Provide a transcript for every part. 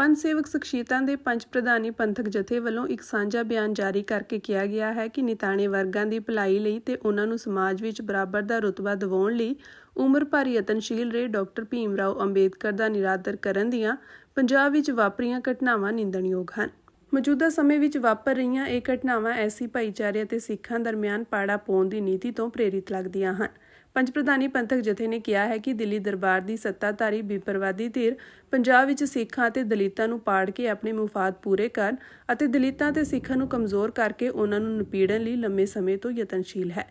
ਪੰਜ ਸੇਵਕ ਸ਼ਖਸੀਅਤਾਂ ਦੇ ਪੰਜ ਪ੍ਰਧਾਨੀ ਪੰਥਕ ਜਥੇ ਵੱਲੋਂ ਇੱਕ ਸਾਂਝਾ ਬਿਆਨ ਜਾਰੀ ਕਰਕੇ ਕਿਹਾ ਗਿਆ ਹੈ ਕਿ ਨਿਤਾਣੇ ਵਰਗਾਂ ਦੀ ਭਲਾਈ ਲਈ ਤੇ ਉਹਨਾਂ ਨੂੰ ਸਮਾਜ ਵਿੱਚ ਬਰਾਬਰ ਦਾ ਰੁਤਬਾ ਦਿਵਾਉਣ ਲਈ ਉਮਰ ਭਰ ਯਤਨਸ਼ੀਲ ਰਹੇ ਡਾਕਟਰ ਭੀਮ ਰਾਓ ਅੰਬੇਦਕਰ ਦਾ ਨਿਰਾਦਰ ਕਰਨ ਦੀਆਂ ਪੰਜਾਬ ਵਿੱਚ ਵਾਪਰੀਆਂ ਘਟਨਾਵਾਂ ਨਿੰਦਣਯੋਗ ਹਨ। ਮੌਜੂਦਾ ਸਮੇਂ ਵਿੱਚ ਵਾਪਰ ਰਹੀਆਂ ਇਹ ਘਟਨਾਵਾਂ ਐਸੀ ਭਾਈਚਾਰੇ ਅਤੇ ਸਿੱਖਾਂ ਦਰਮਿਆਨ ਪਾੜਾ ਪਾਉਣ ਦੀ ਨੀਤੀ ਤੋਂ ਪ੍ਰੇਰਿਤ ਲੱਗਦੀਆਂ ਹਨ। ਪੰਜ ਪ੍ਰਧਾਨੀ ਪੰਥਕ ਜਥੇ ਨੇ ਕਿਹਾ ਹੈ ਕਿ ਦਿੱਲੀ ਦਰਬਾਰ ਦੀ ਸੱਤਾਧਾਰੀ ਬਿਪਰਵਾਦੀ ਧਿਰ ਪੰਜਾਬ ਵਿੱਚ ਸਿੱਖਾਂ ਅਤੇ ਦਲਿਤਾਂ ਨੂੰ ਪਾੜ ਕੇ ਆਪਣੇ ਮੁਫਾਦ ਪੂਰੇ ਕਰਨ ਅਤੇ ਦਲਿਤਾਂ ਤੇ ਸਿੱਖਾਂ ਨੂੰ ਕਮਜ਼ੋਰ ਕਰਕੇ ਉਹਨਾਂ ਨੂੰ ਨਿਪੀੜਨ ਲਈ ਲੰਮੇ ਸਮੇਂ ਤੋਂ ਯਤਨਸ਼ੀਲ ਹੈ।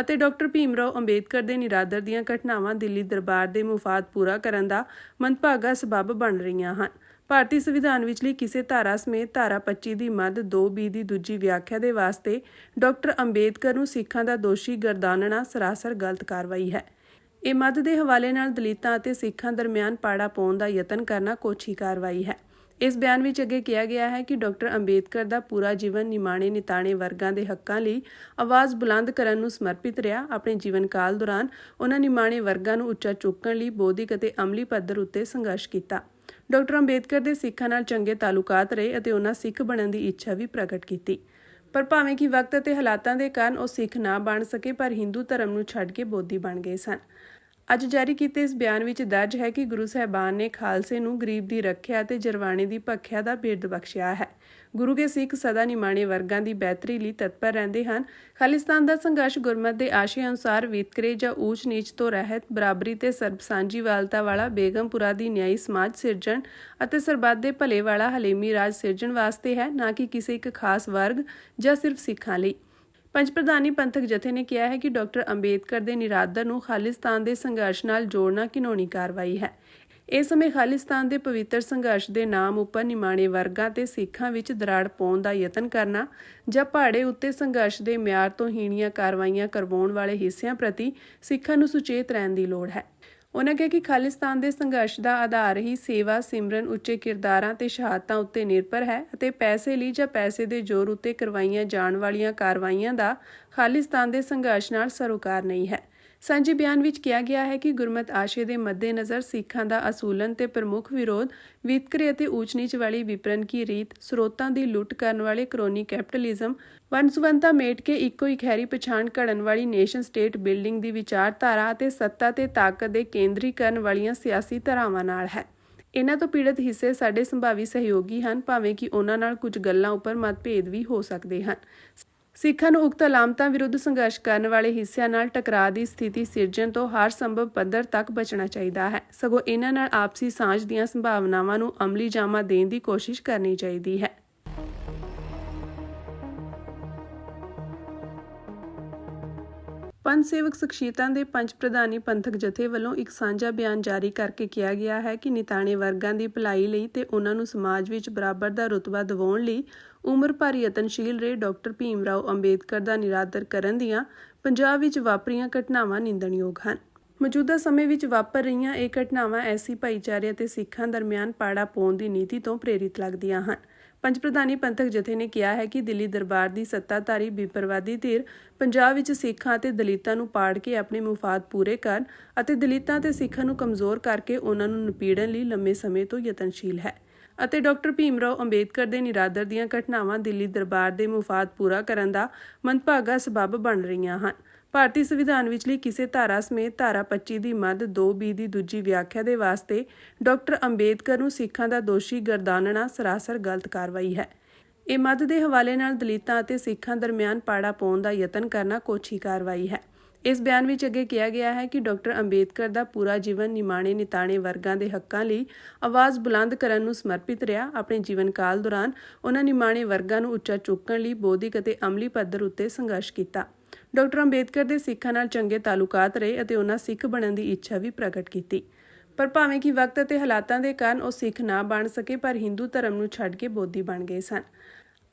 ਅਤੇ ਡਾਕਟਰ ਭੀਮਰਾਓ ਅੰਬੇਦਕਰ ਦੇ ਨਿਰਾਦਰ ਦੀਆਂ ਘਟਨਾਵਾਂ ਦਿੱਲੀ ਦਰਬਾਰ ਦੇ ਮੁਫਾਦ ਪੂਰਾ ਕਰਨ ਦਾ ਮੰਦਭਾਗਾ ਸਬਬ ਬਣ ਰਹੀਆਂ ਹਨ। ਭਾਰਤੀ ਸੰਵਿਧਾਨ ਵਿਚਲੀ ਕਿਸੇ ਧਾਰਾ ਸਮੇਤ ਧਾਰਾ 25 ਦੀ ਮੱਦ 2B ਦੀ ਦੂਜੀ ਵਿਆਖਿਆ ਦੇ ਵਾਸਤੇ ਡਾਕਟਰ ਅੰਬੇਦਕਰ ਨੂੰ ਸਿੱਖਾਂ ਦਾ ਦੋਸ਼ੀ ਗਰਦਾਨਣਾ ਸਰਾਸਰ ਗਲਤ ਕਾਰਵਾਈ ਹੈ। ਇਹ ਮੱਦ ਦੇ ਹਵਾਲੇ ਨਾਲ ਦਲਿਤਾਂ ਅਤੇ ਸਿੱਖਾਂ ਦਰਮਿਆਨ ਪਾੜਾ ਪਾਉਣ ਦਾ ਯਤਨ ਕਰਨਾ ਕੋਛੀ ਕਾਰਵਾਈ ਹੈ। ਇਸ ਬਿਆਨ ਵਿੱਚ ਅੱਗੇ ਕਿਹਾ ਗਿਆ ਹੈ ਕਿ ਡਾਕਟਰ ਅੰਬੇਦਕਰ ਦਾ ਪੂਰਾ ਜੀਵਨ ਨਿਮਾਣੇ ਨਿਤਾਣੇ ਵਰਗਾਂ ਦੇ ਹੱਕਾਂ ਲਈ ਆਵਾਜ਼ ਬੁਲੰਦ ਕਰਨ ਨੂੰ ਸਮਰਪਿਤ ਰਿਹਾ। ਆਪਣੇ ਜੀਵਨ ਕਾਲ ਦੌਰਾਨ ਉਹਨਾਂ ਨਿਮਾਣੇ ਵਰਗਾਂ ਨੂੰ ਉੱਚਾ ਚੁੱਕਣ ਲਈ ਬੌਧਿਕ ਅਤੇ ਅਮਲੀ ਪੱਧਰ ਉੱਤੇ ਸੰਘਰਸ਼ ਕੀਤਾ। ਡਾਕਟਰ ਅੰਬੇਦਕਰ ਦੇ ਸਿੱਖਾਂ ਨਾਲ ਚੰਗੇ ਤਾਲੁਕਾਤ ਰਹੇ ਅਤੇ ਉਹਨਾਂ ਸਿੱਖ ਬਣਨ ਦੀ ਇੱਛਾ ਵੀ ਪ੍ਰਗਟ ਕੀਤੀ। ਪਰ ਭਾਵੇਂ ਕਿ ਵਕਤ ਅਤੇ ਹਾਲਾਤਾਂ ਦੇ ਕਾਰਨ ਉਹ ਸਿੱਖ ਨਾ ਬਣ ਸਕੇ, ਪਰ ਹਿੰਦੂ ਧਰਮ ਨੂੰ ਛੱਡ ਕੇ ਬੋਧੀ ਬਣ ਗਏ ਸਨ। ਅੱਜ ਜਾਰੀ ਕੀਤੇ ਇਸ ਬਿਆਨ ਵਿੱਚ ਦਰਜ ਹੈ ਕਿ ਗੁਰੂ ਸਾਹਿਬਾਨ ਨੇ ਖਾਲਸੇ ਨੂੰ ਗਰੀਬ ਦੀ ਰੱਖਿਆ ਤੇ ਜਰਵਾਣੇ ਦੀ ਭੱਖਿਆ ਦਾ ਬਿਰਦ ਬਖਸ਼ਿਆ ਹੈ। ਗੁਰੂ ਕੇ ਸਿੱਖ ਸਦਾ ਨਿਮਾਣੇ ਵਰਗਾਂ ਦੀ ਬਿਹਤਰੀ ਲਈ ਤਤਪਰ ਰਹਿੰਦੇ ਹਨ। ਖਾਲਿਸਤਾਨ ਦਾ ਸੰਘਰਸ਼ ਗੁਰਮਤ ਦੇ ਆਸ਼ੇ ਅਨੁਸਾਰ ਵਿਤਕਰੇ ਜਾਂ ਊਚ ਨੀਚ ਤੋਂ ਰਹਿਤ, ਬਰਾਬਰੀ ਤੇ ਸਰਬ ਸਾਂਝੀਵਾਲਤਾ ਵਾਲਾ ਬੇਗਮਪੁਰਾ ਦੀ ਨਿਆਈ ਸਮਾਜ ਸਿਰਜਣ ਅਤੇ ਸਰਬੱਤ ਦੇ ਭਲੇ ਵਾਲਾ ਹਲੇਮੀ ਰਾਜ ਸਿਰਜਣ ਵਾਸਤੇ ਹੈ, ਨਾ ਕਿ ਕਿਸੇ ਇੱਕ ਖਾਸ ਵਰਗ ਜਾਂ ਸਿਰਫ ਸਿੱਖਾਂ ਲਈ। ਪੰਜ ਪ੍ਰਧਾਨੀ ਪੰਥਕ ਜਥੇ ਨੇ ਕਿਹਾ ਹੈ ਕਿ ਡਾਕਟਰ ਅੰਬੇਦਕਰ ਦੇ ਨਿਰਾਦਰ ਨੂੰ ਖਾਲਿਸਤਾਨ ਦੇ ਸੰਘਰਸ਼ ਨਾਲ ਜੋੜਨਾ ਕਿਨੋਣੀ ਕਾਰਵਾਈ ਹੈ। ਇਸ ਸਮੇਂ ਖਾਲਿਸਤਾਨ ਦੇ ਪਵਿੱਤਰ ਸੰਘਰਸ਼ ਦੇ ਨਾਮ ਉੱਪਰ ਨਿਮਾਣੇ ਵਰਗਾਂ ਤੇ ਸਿੱਖਾਂ ਵਿੱਚ ਦਰਾੜ ਪਾਉਣ ਦਾ ਯਤਨ ਕਰਨਾ ਜਾਂ ਪਹਾੜੇ ਉੱਤੇ ਸੰਘਰਸ਼ ਦੇ ਮਿਆਰ ਤੋਂ ਹੀਣੀਆਂ ਕਾਰਵਾਈਆਂ ਕਰਵਾਉਣ ਵਾਲੇ ਹਿੱਸਿਆਂ ਪ੍ਰਤੀ ਸਿੱਖਾਂ ਨੂੰ ਸੁਚੇਤ ਰਹਿਣ ਦੀ ਲੋੜ ਹੈ। ਉਹਨਾਂ ਕਿਹਾ ਕਿ ਖਾਲਿਸਤਾਨ ਦੇ ਸੰਘਰਸ਼ ਦਾ ਆਧਾਰ ਹੀ ਸੇਵਾ, ਸਿਮਰਨ, ਉੱਚੇ ਕਿਰਦਾਰਾਂ ਤੇ ਸ਼ਹਾਦਤਾਂ ਉੱਤੇ ਨਿਰਭਰ ਹੈ ਅਤੇ ਪੈਸੇ ਲਈ ਜਾਂ ਪੈਸੇ ਦੇ ਜ਼ੋਰ ਉੱਤੇ ਕਰਵਾਈਆਂ ਜਾਣ ਵਾਲੀਆਂ ਕਾਰਵਾਈਆਂ ਦਾ ਖਾਲਿਸਤਾਨ ਦੇ ਸੰਘਰਸ਼ ਨਾਲ ਸਰੋਕਾਰ ਨਹੀਂ ਹੈ। ਸਾਂਝੇ ਬਿਆਨ ਵਿੱਚ ਕਿਹਾ ਗਿਆ ਹੈ ਕਿ ਗੁਰਮਤ ਆਸ਼ੇ ਦੇ ਮੱਦੇਨਜ਼ਰ ਸਿੱਖਾਂ ਦਾ ਅਸੂਲਨ ਤੇ ਪ੍ਰਮੁੱਖ ਵਿਰੋਧ ਵਿਤਕਰੇ ਅਤੇ ਊਚ-ਨੀਚ ਵਾਲੀ ਵਿਪਰਨ ਕੀ ਰੀਤ ਸਰੋਤਾਂ ਦੀ ਲੁੱਟ ਕਰਨ ਵਾਲੇ ਕਰੋਨੀ ਕੈਪੀਟਲਿਜ਼ਮ ਵੰਸਵੰਤਾ ਮੇਟ ਕੇ ਇੱਕੋ ਹੀ ਖੈਰੀ ਪਛਾਣ ਘੜਨ ਵਾਲੀ ਨੇਸ਼ਨ ਸਟੇਟ ਬਿਲਡਿੰਗ ਦੀ ਵਿਚਾਰਧਾਰਾ ਅਤੇ ਸੱਤਾ ਤੇ ਤਾਕਤ ਦੇ ਕੇਂਦਰੀਕਰਨ ਵਾਲੀਆਂ ਸਿਆਸੀ ਧਾਰਾਵਾਂ ਨਾਲ ਹੈ। ਇਹਨਾਂ ਤੋਂ ਪੀੜਤ ਹਿੱਸੇ ਸਾਡੇ ਸੰਭਾਵੀ ਸਹਿਯੋਗੀ ਹਨ, ਭਾਵੇਂ ਕਿ ਉਹਨਾਂ ਨਾਲ ਕੁਝ ਗੱਲਾਂ ਉੱਪਰ ਮਤਭੇਦ ਵੀ ਹੋ ਸਕਦੇ ਹਨ। ਸਿੱਖਾਂ ਨੂੰ ਉਕਤ ਅਲਾਮਤਾਂ ਵਿਰੁੱਧ ਸੰਘਰਸ਼ ਕਰਨ ਵਾਲੇ ਹਿੱਸਿਆਂ ਨਾਲ ਟਕਰਾਅ ਦੀ ਸਥਿਤੀ ਸਿਰਜਣ ਤੋਂ ਹਰ ਸੰਭਵ ਪੱਧਰ ਤੱਕ ਬਚਣਾ ਚਾਹੀਦਾ ਹੈ। ਸਗੋਂ ਇਹਨਾਂ ਨਾਲ ਆਪਸੀ ਸਾਂਝ ਦੀਆਂ ਸੰਭਾਵਨਾਵਾਂ ਨੂੰ ਅਮਲੀ ਜਾਮਾ ਦੇਣ ਦੀ ਕੋਸ਼ਿਸ਼ ਕਰਨੀ ਚਾਹੀਦੀ ਹੈ। ਪੰਜ ਸੇਵਕ ਸ਼ਖਸੀਅਤਾਂ ਦੇ ਪੰਜ ਪ੍ਰਧਾਨੀ ਪੰਥਕ ਜਥੇ ਵੱਲੋਂ ਇੱਕ ਸਾਂਝਾ ਬਿਆਨ ਜਾਰੀ ਕਰਕੇ ਕਿਹਾ ਗਿਆ ਹੈ ਕਿ ਨਿਤਾਣੇ ਵਰਗਾਂ ਦੀ ਭਲਾਈ ਲਈ ਤੇ ਉਹਨਾਂ ਨੂੰ ਸਮਾਜ ਵਿੱਚ ਬਰਾਬਰ ਦਾ ਰੁਤਬਾ ਦਿਵਾਉਣ ਲਈ ਉਮਰ ਭਰ ਯਤਨਸ਼ੀਲ ਰਹੇ ਡਾਕਟਰ ਭੀਮ ਰਾਓ ਅੰਬੇਦਕਰ ਦਾ ਨਿਰਾਦਰ ਕਰਨ ਦੀਆਂ ਪੰਜਾਬ ਵਿੱਚ ਵਾਪਰੀਆਂ ਘਟਨਾਵਾਂ ਨਿੰਦਣਯੋਗ ਹਨ। ਮੌਜੂਦਾ ਸਮੇਂ ਵਿੱਚ ਵਾਪਰ ਰਹੀਆਂ ਇਹ ਘਟਨਾਵਾਂ ਐਸੀ ਭਾਈਚਾਰੇ ਅਤੇ ਸਿੱਖਾਂ ਦਰਮਿਆਨ ਪਾੜਾ ਪਾਉਣ ਦੀ ਨੀਤੀ ਤੋਂ ਪ੍ਰੇਰਿਤ ਲੱਗਦੀਆਂ ਹਨ। ਪੰਜ ਪ੍ਰਧਾਨੀ ਪੰਥਕ ਜਥੇ ਨੇ ਕਿਹਾ ਹੈ ਕਿ ਦਿੱਲੀ ਦਰਬਾਰ ਦੀ ਸੱਤਾਧਾਰੀ ਬਿਪਰਵਾਦੀ ਧਿਰ ਪੰਜਾਬ ਵਿੱਚ ਸਿੱਖਾਂ ਅਤੇ ਦਲਿਤਾਂ ਨੂੰ ਪਾੜ ਕੇ ਆਪਣੇ ਮੁਫਾਦ ਪੂਰੇ ਕਰਨ ਅਤੇ ਦਲਿਤਾਂ ਤੇ ਸਿੱਖਾਂ ਨੂੰ ਕਮਜ਼ੋਰ ਕਰਕੇ ਉਹਨਾਂ ਨੂੰ ਨਿਪੀੜਨ ਲਈ ਲੰਮੇ ਸਮੇਂ ਤੋਂ ਯਤਨਸ਼ੀਲ ਹੈ ਅਤੇ ਡਾਕਟਰ ਭੀਮਰਾਓ ਅੰਬੇਦਕਰ ਦੇ ਨਿਰਾਦਰ ਦੀਆਂ ਘਟਨਾਵਾਂ ਦਿੱਲੀ ਦਰਬਾਰ ਦੇ ਮੁਫਾਦ ਪੂਰਾ ਕਰਨ ਦਾ ਮੰਦਭਾਗਾ ਸਬਬ ਬਣ ਰਹੀਆਂ ਹਨ। ਭਾਰਤੀ ਸੰਵਿਧਾਨ ਵਿਚਲੀ ਕਿਸੇ ਧਾਰਾ ਸਮੇਤ ਧਾਰਾ 25 ਦੀ ਮੱਦ 2B ਦੀ ਦੂਜੀ ਵਿਆਖਿਆ ਦੇ ਵਾਸਤੇ ਡਾਕਟਰ ਅੰਬੇਦਕਰ ਨੂੰ ਸਿੱਖਾਂ ਦਾ ਦੋਸ਼ੀ ਗਰਦਾਨਣਾ ਸਰਾਸਰ ਗਲਤ ਕਾਰਵਾਈ ਹੈ। ਇਹ ਮੱਦ ਦੇ ਹਵਾਲੇ ਨਾਲ ਦਲਿਤਾਂ ਅਤੇ ਸਿੱਖਾਂ ਦਰਮਿਆਨ ਪਾੜਾ ਪਾਉਣ ਦਾ ਯਤਨ ਕਰਨਾ ਕੋਛੀ ਕਾਰਵਾਈ ਹੈ। ਇਸ ਬਿਆਨ ਵਿੱਚ ਅੱਗੇ ਕਿਹਾ ਗਿਆ ਹੈ ਕਿ ਡਾਕਟਰ ਅੰਬੇਦਕਰ ਦਾ ਪੂਰਾ ਜੀਵਨ ਨਿਮਾਣੇ ਨਿਤਾਣੇ ਵਰਗਾਂ ਦੇ ਹੱਕਾਂ ਲਈ ਆਵਾਜ਼ ਬੁਲੰਦ ਕਰਨ ਨੂੰ ਸਮਰਪਿਤ ਰਿਹਾ। ਆਪਣੇ ਜੀਵਨ ਕਾਲ ਦੌਰਾਨ ਉਹਨਾਂ ਨਿਮਾਣੇ ਵਰਗਾਂ ਨੂੰ ਉੱਚਾ ਚੁੱਕਣ ਲਈ ਬੌਧਿਕ ਅਤੇ ਅਮਲੀ ਪੱਧਰ ਉੱਤੇ ਸੰਘਰਸ਼ ਕੀਤਾ। ਡਾਕਟਰ ਅੰਬੇਦਕਰ ਦੇ ਸਿੱਖਾਂ ਨਾਲ ਚੰਗੇ ਤਾਲੁਕਾਤ ਰਹੇ ਅਤੇ ਉਹਨਾਂ ਸਿੱਖ ਬਣਨ ਦੀ ਇੱਛਾ ਵੀ ਪ੍ਰਗਟ ਕੀਤੀ। ਪਰ ਭਾਵੇਂ ਕਿ ਵਕਤ ਅਤੇ ਹਾਲਾਤਾਂ ਦੇ ਕਾਰਨ ਉਹ ਸਿੱਖ ਨਾ ਬਣ ਸਕੇ, ਪਰ ਹਿੰਦੂ ਧਰਮ ਨੂੰ ਛੱਡ ਕੇ ਬੋਧੀ ਬਣ ਗਏ ਸਨ।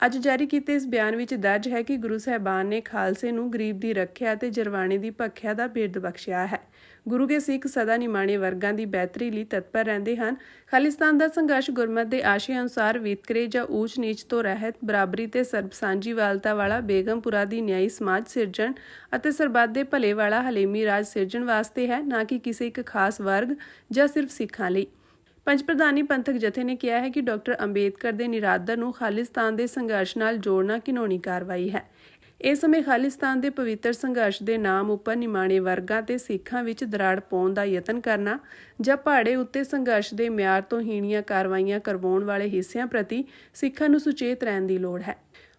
ਅੱਜ ਜਾਰੀ ਕੀਤੇ ਇਸ ਬਿਆਨ ਵਿੱਚ ਦਰਜ ਹੈ ਕਿ ਗੁਰੂ ਸਾਹਿਬਾਨ ਨੇ ਖਾਲਸੇ ਨੂੰ ਗਰੀਬ ਦੀ ਰੱਖਿਆ ਤੇ ਜਰਵਾਣੇ ਦੀ ਭੱਖਿਆ ਦਾ ਬਿਰਦ ਬਖਸ਼ਿਆ ਹੈ। ਗੁਰੂ ਕੇ ਸਿੱਖ ਸਦਾ ਨਿਮਾਣੇ ਵਰਗਾਂ ਦੀ ਬਿਹਤਰੀ ਲਈ ਤਤਪਰ ਰਹਿੰਦੇ ਹਨ। ਖਾਲਿਸਤਾਨ ਦਾ ਸੰਘਰਸ਼ ਗੁਰਮਤ ਦੇ ਆਸ਼ੇ ਅਨੁਸਾਰ ਵਿਤਕਰੇ ਜਾਂ ਊਚ ਨੀਚ ਤੋਂ ਰਹਿਤ, ਬਰਾਬਰੀ ਤੇ ਸਰਬ ਸਾਂਝੀਵਾਲਤਾ ਵਾਲਾ ਬੇਗਮਪੁਰਾ ਦੀ ਨਿਆਈ ਸਮਾਜ ਸਿਰਜਣ ਅਤੇ ਸਰਬੱਤ ਦੇ ਭਲੇ ਵਾਲਾ ਹਲੇਮੀ ਰਾਜ ਸਿਰਜਣ ਵਾਸਤੇ ਹੈ, ਨਾ ਕਿ ਕਿਸੇ ਇੱਕ ਖਾਸ ਵਰਗ ਜਾਂ ਸਿਰਫ ਸਿੱਖਾਂ ਲਈ। ਪੰਜ ਪ੍ਰਧਾਨੀ ਪੰਥਕ ਜਥੇ ਨੇ ਕਿਹਾ ਹੈ ਕਿ ਡਾਕਟਰ ਅੰਬੇਦਕਰ ਦੇ ਨਿਰਾਦਰ ਨੂੰ ਖਾਲਿਸਤਾਨ ਦੇ ਸੰਘਰਸ਼ ਨਾਲ ਜੋੜਨਾ ਘਿਨੌਣੀ ਕਾਰਵਾਈ ਹੈ। ਇਸ ਸਮੇਂ ਖਾਲਿਸਤਾਨ ਦੇ ਪਵਿੱਤਰ ਸੰਘਰਸ਼ ਦੇ ਨਾਮ ਉੱਪਰ ਨਿਮਾਣੇ ਵਰਗਾਂ ਤੇ ਸਿੱਖਾਂ ਵਿੱਚ ਦਰਾੜ ਪਾਉਣ ਦਾ ਯਤਨ ਕਰਨਾ ਜਾਂ ਪਹਾੜੇ ਉੱਤੇ ਸੰਘਰਸ਼ ਦੇ ਮਿਆਰ ਤੋਂ ਹੀਣੀਆਂ ਕਾਰਵਾਈਆਂ ਕਰਵਾਉਣ ਵਾਲੇ ਹਿੱਸਿਆਂ ਪ੍ਰਤੀ ਸਿੱਖਾਂ ਨੂੰ ਸੁਚੇਤ ਰਹਿਣ ਦੀ ਲੋੜ ਹੈ।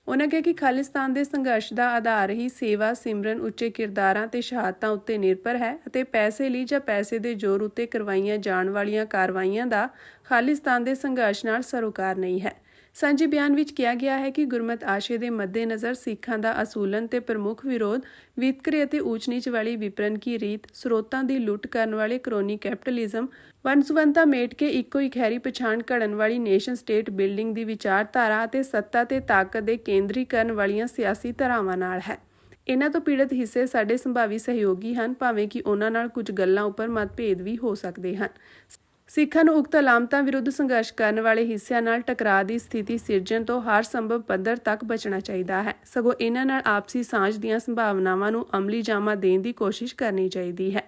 ਉਹਨਾਂ ਕਿਹਾ ਕਿ ਖਾਲਿਸਤਾਨ ਦੇ ਸੰਘਰਸ਼ ਦਾ ਆਧਾਰ ਹੀ ਸੇਵਾ, ਸਿਮਰਨ, ਉੱਚੇ ਕਿਰਦਾਰਾਂ ਤੇ ਸ਼ਹਾਦਤਾਂ ਉੱਤੇ ਨਿਰਭਰ ਹੈ ਅਤੇ ਪੈਸੇ ਲਈ ਜਾਂ ਪੈਸੇ ਦੇ ਜ਼ੋਰ ਉੱਤੇ ਕਰਵਾਈਆਂ ਜਾਣ ਵਾਲੀਆਂ ਕਾਰਵਾਈਆਂ ਦਾ ਖਾਲਿਸਤਾਨ ਦੇ ਸੰਘਰਸ਼ ਨਾਲ ਸਰੋਕਾਰ ਨਹੀਂ ਹੈ। ਸਾਂਝੇ ਬਿਆਨ ਵਿੱਚ ਕਿਹਾ ਗਿਆ ਹੈ ਕਿ ਗੁਰਮਤ ਆਸ਼ੇ ਦੇ ਮੱਦੇਨਜ਼ਰ ਸਿੱਖਾਂ ਦਾ ਅਸੂਲਨ ਤੇ ਪ੍ਰਮੁੱਖ ਵਿਰੋਧ ਵਿਤਕਰੇ ਅਤੇ ਊਚ ਨੀਚ ਵਾਲੀ ਵਿਪਰਨ ਕੀ ਰੀਤ, ਸਰੋਤਾਂ ਦੀ ਲੁੱਟ ਕਰਨ ਵਾਲੇ ਕਰੋਨੀ ਕੈਪੀਟਲਿਜ਼ਮ ਵੰਸਵੰਤਾ ਮੇਟ ਕੇ ਇੱਕੋ ਇੱਕ ਹੈਰੀ ਪਛਾਣ ਘੜਨ ਵਾਲੀ ਨੇਸ਼ਨ ਸਟੇਟ ਬਿਲਡਿੰਗ ਦੀ ਵਿਚਾਰਧਾਰਾ ਅਤੇ ਸੱਤਾ ਤੇ ਤਾਕਤ ਦੇ ਕੇਂਦਰੀਕਰਨ ਵਾਲੀਆਂ ਸਿਆਸੀ ਧਾਰਾਵਾਂ ਨਾਲ ਹੈ। ਇਹਨਾਂ ਤੋਂ ਪੀੜਤ ਹਿੱਸੇ ਸਾਡੇ ਸੰਭਾਵੀ ਸਹਿਯੋਗੀ ਹਨ, ਭਾਵੇਂ ਕਿ ਉਹਨਾਂ ਨਾਲ ਕੁਝ ਗੱਲਾਂ ਉੱਪਰ ਮਤਭੇਦ ਵੀ ਹੋ ਸਕਦੇ ਹਨ। ਸਿੱਖਾਂ ਨੂੰ ਉਕਤ ਅਲਾਮਤਾਂ ਵਿਰੁੱਧ ਸੰਘਰਸ਼ ਕਰਨ ਵਾਲੇ ਹਿੱਸਿਆਂ ਨਾਲ ਟਕਰਾਅ ਦੀ ਸਥਿਤੀ ਸਿਰਜਣ ਤੋਂ ਹਰ ਸੰਭਵ ਪੱਧਰ ਤੱਕ ਬਚਣਾ ਚਾਹੀਦਾ ਹੈ। ਸਗੋਂ ਇਹਨਾਂ ਨਾਲ ਆਪਸੀ ਸਾਂਝ ਦੀਆਂ ਸੰਭਾਵਨਾਵਾਂ ਨੂੰ ਅਮਲੀ ਜਾਮਾ ਦੇਣ ਦੀ ਕੋਸ਼ਿਸ਼ ਕਰਨੀ ਚਾਹੀਦੀ ਹੈ।